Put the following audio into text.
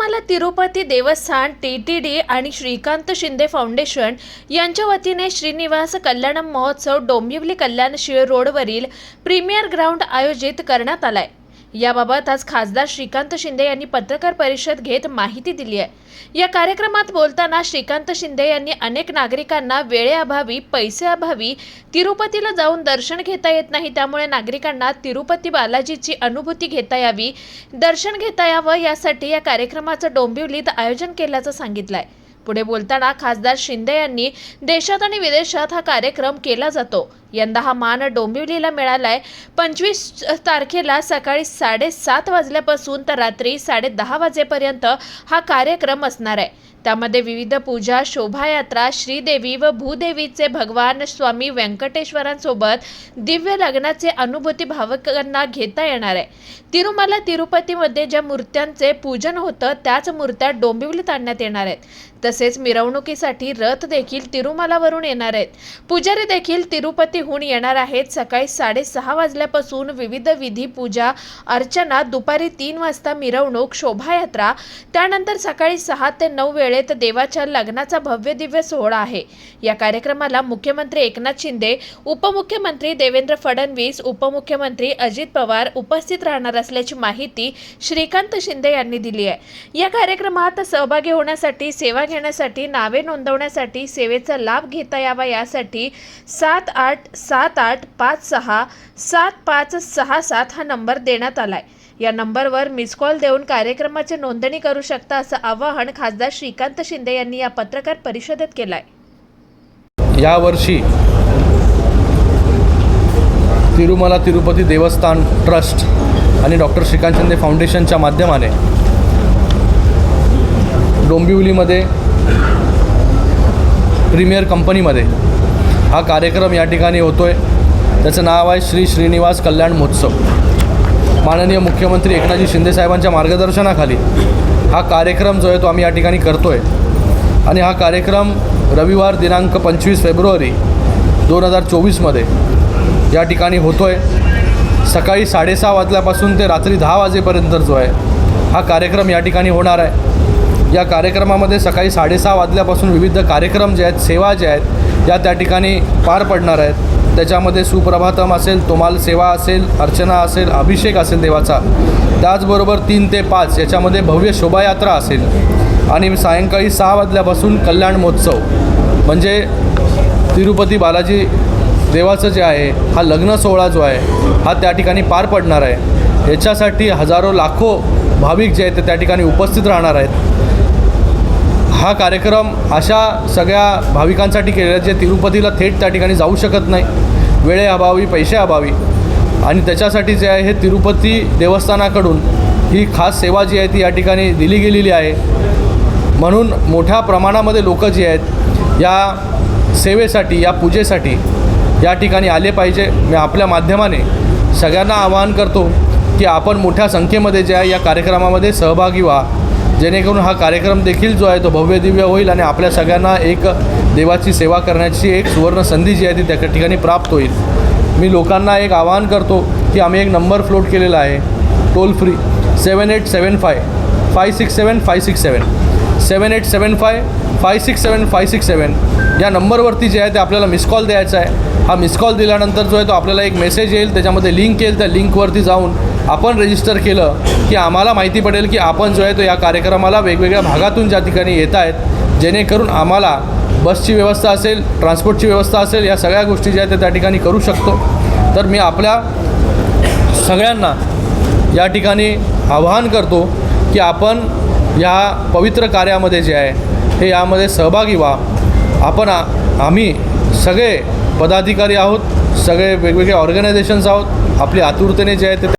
मला तिरुपती देवस्थान T T D आणि श्रीकांत शिंदे फाउंडेशन यांच्या वतीने श्रीनिवास कल्याणम महोत्सव डोंबिवली कल्याण शिळ रोडवरील प्रीमियर ग्राउंड आयोजित करण्यात आलाय. याबाबत आज खासदार श्रीकांत शिंदे यांनी पत्रकार परिषद घेत माहिती दिली आहे. या कार्यक्रमात बोलताना श्रीकांत शिंदे यांनी अनेक नागरिकांना वेळेअभावी पैसेअभावी तिरुपतीला जाऊन दर्शन घेता येत नाही त्यामुळे नागरिकांना तिरुपती बालाजीची अनुभूती घेता यावी दर्शन घेता यावं यासाठी या कार्यक्रमाचं डोंबिवलीत आयोजन केल्याचं सांगितलंय. पुढे बोलताना खासदार शिंदे यांनी देशात आणि विदेशात हा कार्यक्रम केला जातो. यंदा हा मान डोंबिवलीला मिळालाय. पंचवीस तारखेला सकाळी साडेसात वाजल्यापासून तर रात्री साडे दहा वाजेपर्यंत हा कार्यक्रम असणार आहे. त्यामध्ये विविध पूजा शोभायात्रा श्रीदेवी व भूदेवीचे भगवान स्वामी व्यंकटेश्वरांसोबत दिव्य लग्नाचे अनुभूती भावकांना घेता येणार आहे. तिरुमला तिरुपतीमध्ये ज्या मूर्त्यांचे पूजन होतं त्याच मूर्त्या डोंबिवलीत आणण्यात येणार आहेत. तसेच मिरवणुकीसाठी रथ देखील तिरुमालावरून येणार आहेत. पुजारी देखील तिरुपतीहून येणार आहेत. सकाळी साडेसहा वाजल्यापासून विविध विधी पूजा अर्चना दुपारी तीन वाजता मिरवणूक शोभायात्रा त्यानंतर सकाळी सहा ते नऊ वेळेत देवाच्या लग्नाचा भव्य दिव्य सोहळा आहे. या कार्यक्रमाला मुख्यमंत्री एकनाथ शिंदे उपमुख्यमंत्री देवेंद्र फडणवीस उपमुख्यमंत्री अजित पवार उपस्थित राहणार असल्याची माहिती श्रीकांत शिंदे यांनी दिली आहे. या कार्यक्रमात सहभागी होण्यासाठी सेवा घेण्यासाठी नावे नोंदवण्यासाठी सेवेचा लाभ घेता यावा यासाठी सात आठ सात आठ पाच सहा सात पाच सहा सात हा नंबर देण्यात आलाय. या नंबरवर मिस कॉल देऊन कार्यक्रमाची नोंदणी करू शकता असं आवाहन खासदार श्रीकांत शिंदे यांनी या पत्रकार परिषदेत केलंय. यावर्षी तिरुमला तिरुपती देवस्थान ट्रस्ट आणि डॉक्टर श्रीकांत शिंदे फाउंडेशनच्या माध्यमाने डोंबिवलीमध्ये प्रीमियर कंपनीमध्ये. हा कार्यक्रम या ठिकाणी होतो आहे त्याचं नाव आहे श्री श्रीनिवास कल्याण महोत्सव. माननीय मुख्यमंत्री एकनाथजी शिंदेसाहेबांच्या मार्गदर्शनाखाली हा कार्यक्रम जो आहे तो आम्ही या ठिकाणी करतो आहे आणि हा कार्यक्रम रविवार दिनांक पंचवीस फेब्रुवारी दोन हजार चोवीसमध्ये या ठिकाणी होतो आहे सकाळी साडेसहा वाजल्यापासून ते रात्री दहा वाजेपर्यंत जो आहे हा कार्यक्रम या ठिकाणी होणार आहे. या कार्यक्रमामध्ये सकाळी साडेसहा वाजल्यापासून विविध कार्यक्रम जे आहेत सेवा ज्या आहेत या त्या ठिकाणी पार पडणार आहेत. त्याच्यामध्ये सुप्रभातम असेल तोमाल सेवा असेल अर्चना असेल अभिषेक असेल देवाचा. त्याचबरोबर तीन ते पाच याच्यामध्ये भव्य शोभायात्रा असेल. आणि सायंकाळी सहा वाजल्यापासून कल्याण महोत्सव. म्हणजे तिरुपती बालाजी देवाचं जे आहे हा लग्न सोहळा जो आहे हा त्या ठिकाणी पार पडणार आहे. याच्यासाठी हजारो लाखो भाविक जे आहेत ते त्या ठिकाणी उपस्थित राहणार आहेत. हा कार्यक्रम अशा सगळ्या भाविकांसाठी केलेला आहे जे तिरुपतीला थेट त्या ठिकाणी जाऊ शकत नाही. वेळेअभावी पैशाअभावी आणि त्याच्यासाठी जे आहे हे तिरुपती देवस्थानाकडून ही खास सेवा जी आहे ती या ठिकाणी दिली गेलेली आहे. म्हणून मोठ्या प्रमाणामध्ये लोक जी आहेत या सेवेसाठी या पूजेसाठी या ठिकाणी आले पाहिजे. मी आपल्या माध्यमाने सगळ्यांना आवाहन करतो की आपण मोठ्या संख्येमध्ये जे आहे या कार्यक्रमामध्ये सहभागी व्हा. जेणेकरून हा कार्यक्रम देखील जो आहे तो भव्य दिव्य होईल आणि आपल्या सगळ्यांना एक देवाची सेवा करण्याची एक सुवर्ण संधी जी आहे ती त्या ठिकाणी प्राप्त होईल. मी लोकांना एक आवाहन करतो की आम्ही एक नंबर फ्लोट केलेला आहे toll free seven eight seven five five six seven five six seven seven eight seven five five six seven five six seven या नंबरवरती जे आहे ते आपल्याला मिस कॉल द्यायचा आहे. हा मिस कॉल दिल्यानंतर जो आहे तो आपल्याला एक मेसेज येईल. त्याच्यामध्ये लिंक येईल. त्या लिंकवरती जाऊन आपण रजिस्टर केलं की आम्हाला माहिती पडेल की आपण जो आहे तो या कार्यक्रमाला वेगवेगळ्या भागातून ज्या ठिकाणी येत आहेत जेणेकरून आम्हाला बसची व्यवस्था असेल ट्रान्सपोर्टची व्यवस्था असेल या सगळ्या गोष्टी ज्या आहेत त्या त्या ठिकाणी करू शकतो. तर मी आपल्या सगळ्यांना या ठिकाणी आवाहन करतो की आपण या पवित्र कार्यामध्ये जे आहे हे यामध्ये सहभागी व्हा. आपण आम्ही सगळे पदाधिकारी आहोत सगळे वेगवेगळे ऑर्गनायझेशन्स आहोत आपली आतुरतेने जे आहे ते